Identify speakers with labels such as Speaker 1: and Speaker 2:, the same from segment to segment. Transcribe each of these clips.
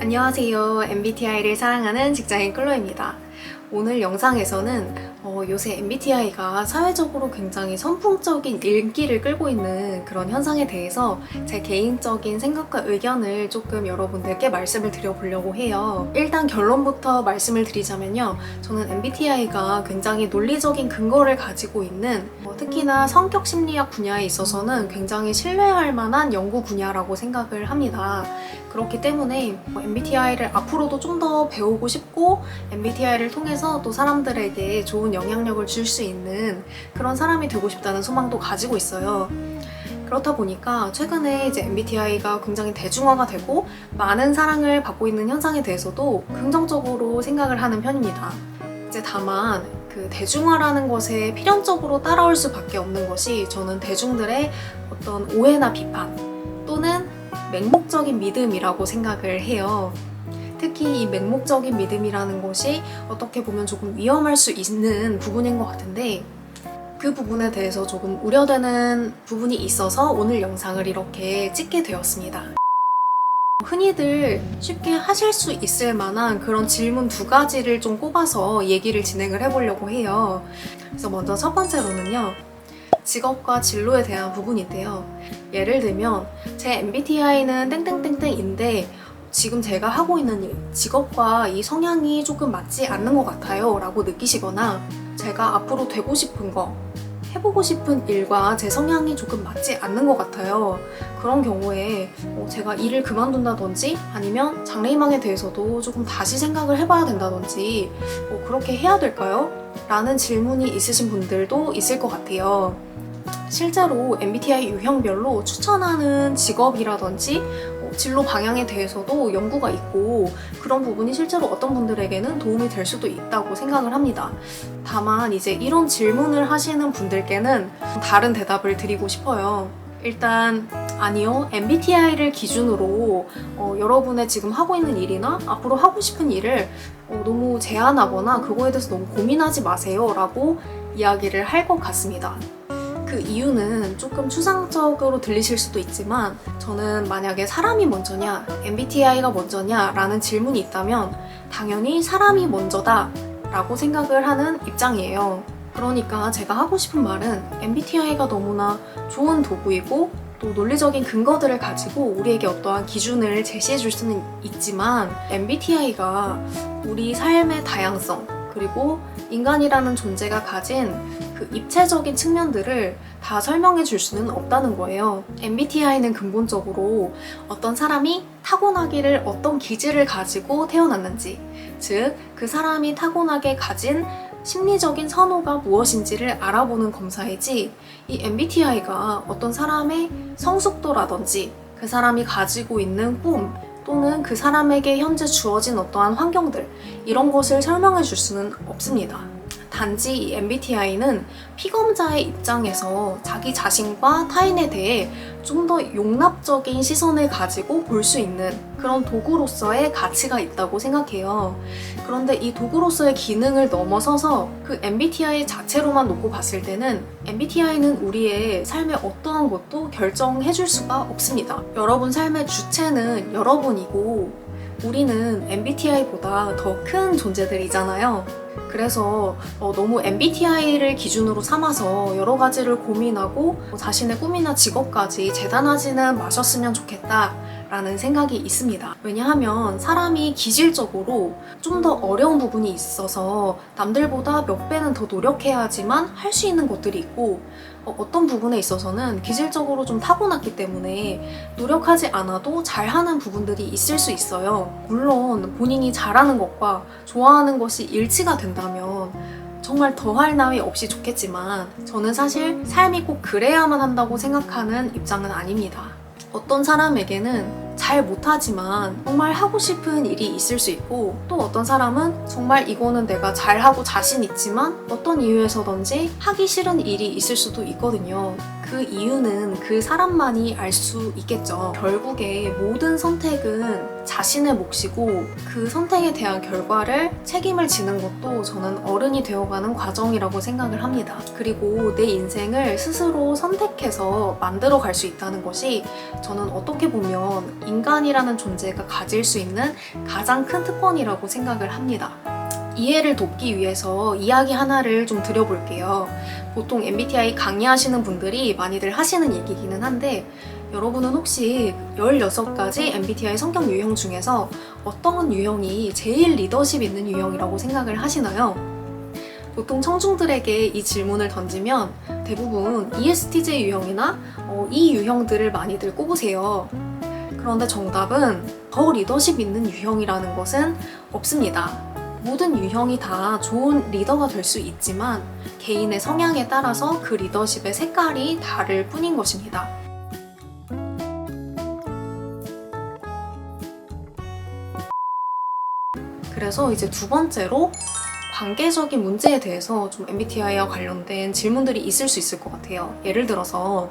Speaker 1: 안녕하세요. MBTI를 사랑하는 직장인 클로입니다. 오늘 영상에서는 어, 요새 MBTI가 사회적으로 굉장히 선풍적인 인기를 끌고 있는 그런 현상에 대해서 제 개인적인 생각과 의견을 조금 여러분들께 말씀을 드려보려고 해요. 일단 결론부터 말씀을 드리자면요. 저는 MBTI가 굉장히 논리적인 근거를 가지고 있는 어, 특히나 성격 심리학 분야에 있어서는 굉장히 신뢰할 만한 연구 분야라고 생각을 합니다. 그렇기 때문에 뭐 MBTI를 앞으로도 좀 더 배우고 싶고 MBTI를 통해서 또 사람들에게 좋은 영향력을 줄 수 있는 그런 사람이 되고 싶다는 소망도 가지고 있어요. 그렇다 보니까 최근에 이제 MBTI가 굉장히 대중화가 되고 많은 사랑을 받고 있는 현상에 대해서도 긍정적으로 생각을 하는 편입니다. 이제 다만 그 대중화라는 것에 필연적으로 따라올 수밖에 없는 것이 저는 대중들의 어떤 오해나 비판 또는 맹목적인 믿음이라고 생각을 해요. 특히 이 맹목적인 믿음이라는 것이 어떻게 보면 조금 위험할 수 있는 부분인 것 같은데 그 부분에 대해서 조금 우려되는 부분이 있어서 오늘 영상을 이렇게 찍게 되었습니다. 흔히들 쉽게 하실 수 있을 만한 그런 질문 두 가지를 좀 꼽아서 얘기를 진행을 해보려고 해요. 그래서 먼저 첫 번째로는요. 직업과 진로에 대한 부분인데요. 예를 들면 제 MBTI는 땡땡땡땡인데 지금 제가 하고 있는 일, 직업과 이 성향이 조금 맞지 않는 것 같아요 라고 느끼시거나 제가 앞으로 되고 싶은 거, 해보고 싶은 일과 제 성향이 조금 맞지 않는 것 같아요. 그런 경우에 어, 제가 일을 그만둔다든지 아니면 장래희망에 대해서도 조금 다시 생각을 해봐야 된다든지 뭐 그렇게 해야 될까요? 라는 질문이 있으신 분들도 있을 것 같아요. 실제로 MBTI 유형별로 추천하는 직업이라든지 어, 진로 방향에 대해서도 연구가 있고 그런 부분이 실제로 어떤 분들에게는 도움이 될 수도 있다고 생각을 합니다. 다만 이제 이런 질문을 하시는 분들께는 다른 대답을 드리고 싶어요. 일단 아니요 MBTI를 기준으로 어, 여러분의 지금 하고 있는 일이나 앞으로 하고 싶은 일을 어, 너무 제한하거나 그거에 대해서 너무 고민하지 마세요라고 이야기를 할 것 같습니다. 그 이유는 조금 추상적으로 들리실 수도 있지만 저는 만약에 사람이 먼저냐, MBTI가 먼저냐 라는 질문이 있다면 당연히 사람이 먼저다 라고 생각을 하는 입장이에요. 그러니까 제가 하고 싶은 말은 MBTI가 너무나 좋은 도구이고 또 논리적인 근거들을 가지고 우리에게 어떠한 기준을 제시해 줄 수는 있지만 MBTI가 우리 삶의 다양성 그리고 인간이라는 존재가 가진 그 입체적인 측면들을 다 설명해 줄 수는 없다는 거예요. MBTI는 근본적으로 어떤 사람이 타고나기를 어떤 기질을 가지고 태어났는지, 즉, 그 사람이 타고나게 가진 심리적인 선호가 무엇인지를 알아보는 검사이지, 이 MBTI가 어떤 사람의 성숙도라든지, 그 사람이 가지고 있는 꿈, 또는 그 사람에게 현재 주어진 어떠한 환경들, 이런 것을 설명해 줄 수는 없습니다. 단지 이 MBTI는 피검자의 입장에서 자기 자신과 타인에 대해 좀 더 용납적인 시선을 가지고 볼 수 있는 그런 도구로서의 가치가 있다고 생각해요. 그런데 이 도구로서의 기능을 넘어서서 그 MBTI 자체로만 놓고 봤을 때는 MBTI는 우리의 삶의 어떠한 것도 결정해 줄 수가 없습니다. 여러분 삶의 주체는 여러분이고 우리는 MBTI보다 더 큰 존재들이잖아요. 그래서 어, 너무 MBTI를 기준으로 삼아서 여러 가지를 고민하고 뭐 자신의 꿈이나 직업까지 재단하지는 마셨으면 좋겠다. 라는 생각이 있습니다. 왜냐하면 사람이 기질적으로 좀 더 어려운 부분이 있어서 남들보다 몇 배는 더 노력해야지만 할 수 있는 것들이 있고 어, 어떤 부분에 있어서는 기질적으로 좀 타고났기 때문에 노력하지 않아도 잘하는 부분들이 있을 수 있어요. 물론 본인이 잘하는 것과 좋아하는 것이 일치가 된다면 정말 더할 나위 없이 좋겠지만 저는 사실 삶이 꼭 그래야만 한다고 생각하는 입장은 아닙니다. 어떤 사람에게는 잘 못하지만 정말 하고 싶은 일이 있을 수 있고 또 어떤 사람은 정말 이거는 내가 잘하고 자신 있지만 어떤 이유에서든지 하기 싫은 일이 있을 수도 있거든요. 그 이유는 그 사람만이 알 수 있겠죠. 결국에 모든 선택은 자신의 몫이고 그 선택에 대한 결과를 책임을 지는 것도 저는 어른이 되어가는 과정이라고 생각을 합니다. 그리고 내 인생을 스스로 선택해서 만들어 갈 수 있다는 것이 저는 어떻게 보면 인간이라는 존재가 가질 수 있는 가장 큰 특권이라고 생각을 합니다. 이해를 돕기 위해서 이야기 하나를 좀 드려볼게요. 보통 MBTI 강의하시는 분들이 많이들 하시는 얘기기는 한데 여러분은 혹시 16가지 MBTI 성격 유형 중에서 어떤 유형이 제일 리더십 있는 유형이라고 생각을 하시나요? 보통 청중들에게 이 질문을 던지면 대부분 ESTJ 유형이나 어, 이 유형들을 많이들 꼽으세요. 그런데 정답은 더 리더십 있는 유형이라는 것은 없습니다. 모든 유형이 다 좋은 리더가 될 수 있지만 개인의 성향에 따라서 그 리더십의 색깔이 다를 뿐인 것입니다. 그래서 이제 두 번째로 관계적인 문제에 대해서 좀 MBTI와 관련된 질문들이 있을 수 있을 것 같아요. 예를 들어서 어,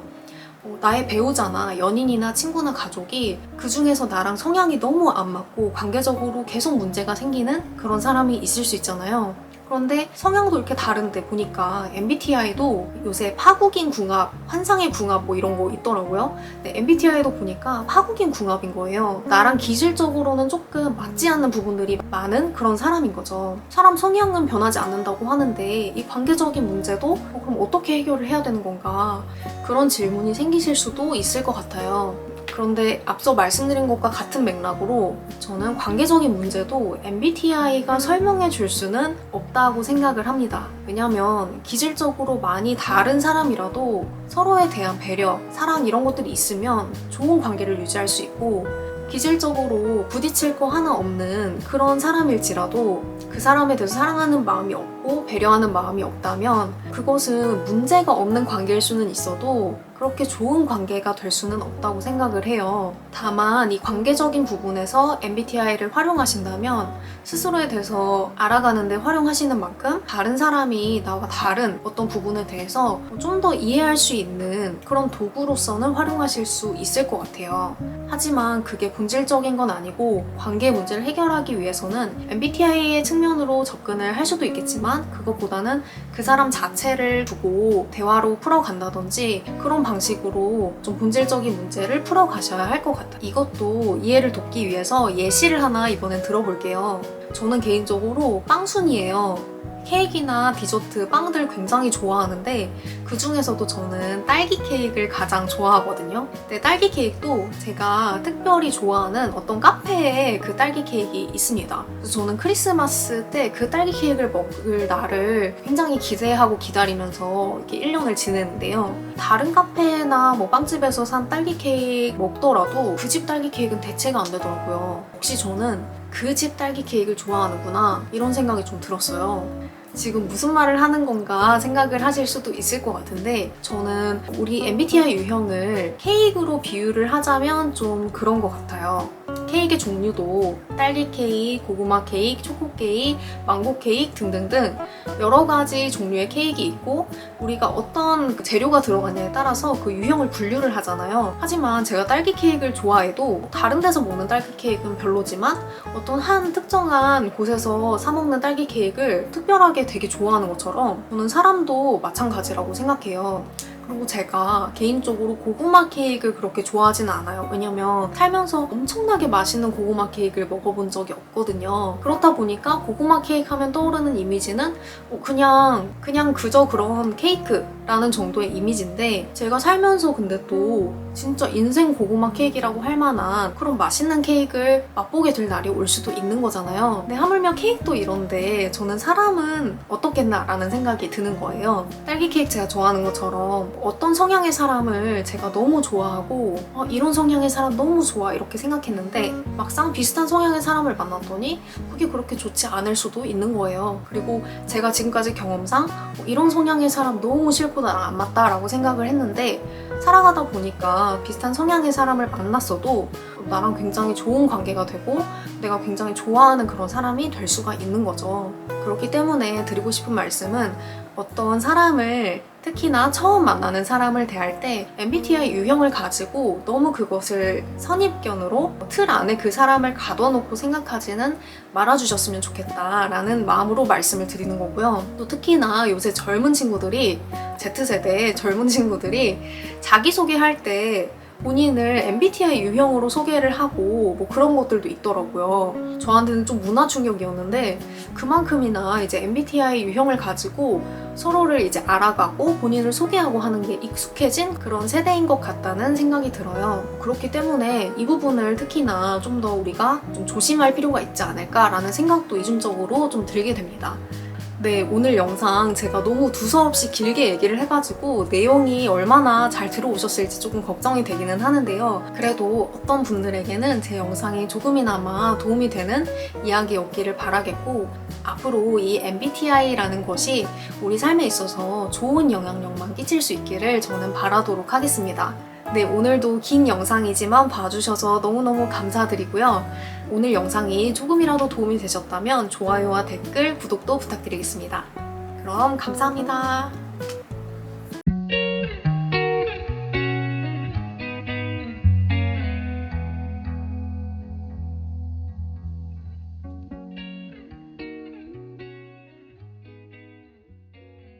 Speaker 1: 나의 배우자나 연인이나 친구나 가족이 그 중에서 나랑 성향이 너무 안 맞고 관계적으로 계속 문제가 생기는 그런 사람이 있을 수 있잖아요. 그런데 성향도 이렇게 다른데 보니까 MBTI도 요새 파국인 궁합, 환상의 궁합 뭐 이런 거 있더라고요. 네, MBTI도 보니까 파국인 궁합인 거예요. 나랑 기질적으로는 조금 맞지 않는 부분들이 많은 그런 사람인 거죠. 사람 성향은 변하지 않는다고 하는데 이 관계적인 문제도 어, 그럼 어떻게 해결을 해야 되는 건가? 그런 질문이 생기실 수도 있을 것 같아요. 그런데 앞서 말씀드린 것과 같은 맥락으로 저는 관계적인 문제도 MBTI가 설명해 줄 수는 없다고 생각을 합니다. 왜냐면 기질적으로 많이 다른 사람이라도 서로에 대한 배려, 사랑 이런 것들이 있으면 좋은 관계를 유지할 수 있고 기질적으로 부딪힐 거 하나 없는 그런 사람일지라도 그 사람에 대해서 사랑하는 마음이 없고 배려하는 마음이 없다면 그것은 문제가 없는 관계일 수는 있어도 그렇게 좋은 관계가 될 수는 없다고 생각을 해요. 다만 이 관계적인 부분에서 MBTI를 활용하신다면 스스로에 대해서 알아가는데 활용하시는 만큼 다른 사람이 나와 다른 어떤 부분에 대해서 좀 더 이해할 수 있는 그런 도구로서는 활용하실 수 있을 것 같아요. 하지만 그게 본질적인 건 아니고 관계 문제를 해결하기 위해서는 MBTI의 측면으로 접근을 할 수도 있겠지만 그것보다는 그 사람 자체를 두고 대화로 풀어간다든지 그런 방식으로 좀 본질적인 문제를 풀어가셔야 할 것 같아요. 이것도 이해를 돕기 위해서 예시를 하나 이번엔 들어볼게요. 저는 개인적으로 빵순이에요. 케이크나 디저트, 빵들 굉장히 좋아하는데 그 중에서도 저는 딸기 케이크를 가장 좋아하거든요. 근데 딸기 케이크도 제가 특별히 좋아하는 어떤 카페에 그 딸기 케이크 있습니다. 그래서 저는 크리스마스 때 그 딸기 케이크를 먹을 날을 굉장히 기대하고 기다리면서 이렇게 1년을 지내는데요. 다른 카페나 뭐 빵집에서 산 딸기 케이크 먹더라도 그 집 딸기 케이크는 대체가 안 되더라고요. 혹시 저는 그 집 딸기 케이크를 좋아하는구나 이런 생각이 좀 들었어요. 지금 무슨 말을 하는 건가 생각을 하실 수도 있을 것 같은데 저는 우리 MBTI 유형을 케이크로 비유를 하자면 좀 그런 것 같아요. 케이크의 종류도 딸기 케이크, 고구마 케이크, 초코 케이크, 망고 케이크 등등등 여러 가지 종류의 케이크 있고 우리가 어떤 그 재료가 들어가냐에 따라서 그 유형을 분류를 하잖아요. 하지만 제가 딸기 케이크를 좋아해도 다른 데서 먹는 딸기 케이크는 별로지만 어떤 한 특정한 곳에서 사 먹는 딸기 케이크를 특별하게 되게 좋아하는 것처럼 저는 사람도 마찬가지라고 생각해요. 그리고 제가 개인적으로 고구마 케이크를 그렇게 좋아하지는 않아요. 왜냐면 살면서 엄청나게 맛있는 고구마 케이크를 먹어본 적이 없거든요. 그렇다 보니까 고구마 케이크 하면 떠오르는 이미지는 어, 그냥 그냥 그저 그런 케이크라는 정도의 이미지인데 제가 살면서 근데 또 진짜 인생 고구마 케이크라고 할 만한 그런 맛있는 케이크를 맛보게 될 날이 올 수도 있는 거잖아요. 근데 하물며 케이크도 이런데 저는 사람은 어떻겠나 라는 생각이 드는 거예요. 딸기 케이크 제가 좋아하는 것처럼 어떤 성향의 사람을 제가 너무 좋아하고 어, 이런 성향의 사람 너무 좋아 이렇게 생각했는데 막상 비슷한 성향의 사람을 만났더니 그게 그렇게 좋지 않을 수도 있는 거예요. 그리고 제가 지금까지 경험상 어, 이런 성향의 사람 너무 싫고 나랑 안 맞다라고 생각을 했는데 살아가다 보니까 비슷한 성향의 사람을 만났어도 나랑 굉장히 좋은 관계가 되고 내가 굉장히 좋아하는 그런 사람이 될 수가 있는 거죠. 그렇기 때문에 드리고 싶은 말씀은 어떤 사람을 특히나 처음 만나는 사람을 대할 때 MBTI 유형을 가지고 너무 그것을 선입견으로 틀 안에 그 사람을 가둬놓고 생각하지는 말아주셨으면 좋겠다라는 마음으로 말씀을 드리는 거고요. 또 특히나 요새 젊은 친구들이 Z세대 젊은 친구들이 자기소개할 때 본인을 MBTI 유형으로 소개를 하고 뭐 그런 것들도 있더라고요. 저한테는 좀 문화 충격이었는데 그만큼이나 이제 MBTI 유형을 가지고 서로를 이제 알아가고 본인을 소개하고 하는 게 익숙해진 그런 세대인 것 같다는 생각이 들어요. 그렇기 때문에 이 부분을 특히나 좀 더 우리가 좀 조심할 필요가 있지 않을까라는 생각도 이중적으로 좀 들게 됩니다. 네, 오늘 영상 제가 너무 두서없이 길게 얘기를 해가지고 내용이 얼마나 잘 들어오셨을지 조금 걱정이 되기는 하는데요. 그래도 어떤 분들에게는 제 영상이 조금이나마 도움이 되는 이야기였기를 바라겠고, 앞으로 이 MBTI라는 것이 우리 삶에 있어서 좋은 영향력만 끼칠 수 있기를 저는 바라도록 하겠습니다. 네, 오늘도 긴 영상이지만 봐주셔서 너무너무 감사드리고요. 오늘 영상이 조금이라도 도움이 되셨다면 좋아요와 댓글, 구독도 부탁드리겠습니다. 그럼 감사합니다.